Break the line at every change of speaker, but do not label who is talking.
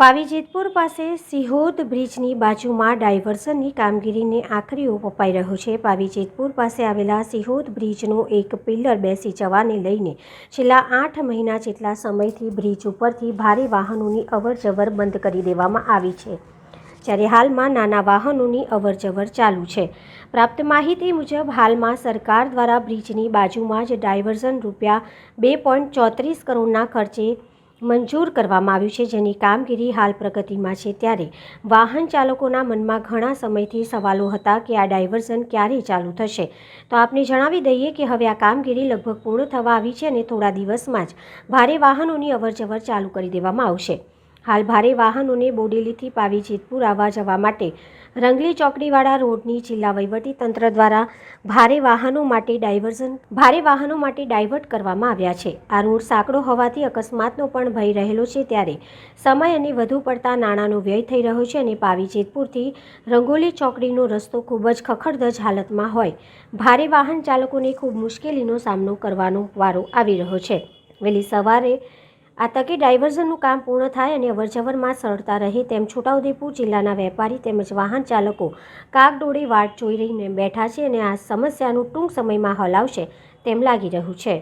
પાવી જેતપુર પાસે સિહોદ બ્રિજની બાજુમાં ડાયવર્સનની કામગીરીને આખરી ઓપ અપાઈ રહ્યો છે. પાવીજેતપુર પાસે આવેલા સિહોદ બ્રિજનો એક પિલ્લર બેસી જવાને લઈને છેલ્લા આઠ મહિના જેટલા સમયથી બ્રિજ ઉપરથી ભારે વાહનોની અવરજવર બંધ કરી દેવામાં આવી છે. જ્યારે હાલમાં નાના વાહનોની અવરજવર ચાલુ છે. પ્રાપ્ત માહિતી મુજબ, હાલમાં સરકાર દ્વારા બ્રિજની બાજુમાં જ ડાયવર્ઝન રૂપિયા બે પોઈન્ટ ચોત્રીસ કરોડના ખર્ચે મંજૂર કરવામાં આવ્યું છે, જેની કામગીરી હાલ પ્રગતિમાં છે. ત્યારે વાહન ચાલકોના મનમાં ઘણા સમયથી સવાલો હતા કે આ ડાયવર્ઝન ક્યારે ચાલુ થશે. તો આપને જણાવી દઈએ કે હવે આ કામગીરી લગભગ પૂર્ણ થવા આવી છે અને થોડા દિવસમાં જ ભારે વાહનોની અવરજવર ચાલુ કરી દેવામાં આવશે. હાલ ભારે વાહનોને બોડેલીથી પાવી જેતપુર આવવા જવા માટે રંગલી ચોકડીવાળા રોડની જિલ્લા વહીવટી તંત્ર દ્વારા ભારે વાહનો માટે ડાયવર્ઝન, ભારે વાહનો માટે ડાયવર્ટ કરવામાં આવ્યા છે. આ રોડ સાંકડો હોવાથી અકસ્માતનો પણ ભય રહેલો છે ત્યારે સમય અને વધુ પડતા નાણાંનો વ્યય થઈ રહ્યો છે અને પાવી જેતપુરથી રંગોલી ચોકડીનો રસ્તો ખૂબ જ ખખડધજ હાલતમાં હોય. ભારે વાહન ચાલકોને ખૂબ મુશ્કેલીનો સામનો કરવાનો વારો આવી રહ્યો છે. વહેલી સવારે આ તકે ડાયવર્ઝનનું કામ પૂર્ણ થાય અને અવરજવરમાં સરળતા રહે તેમ છોટાઉદેપુર જિલ્લાના વેપારી તેમજ વાહન ચાલકો કાગડોળે વાટ જોઈ રહીને બેઠા છે અને આ સમસ્યાનું ટૂંક સમયમાં હલ આવશે તેમ લાગી રહ્યું છે.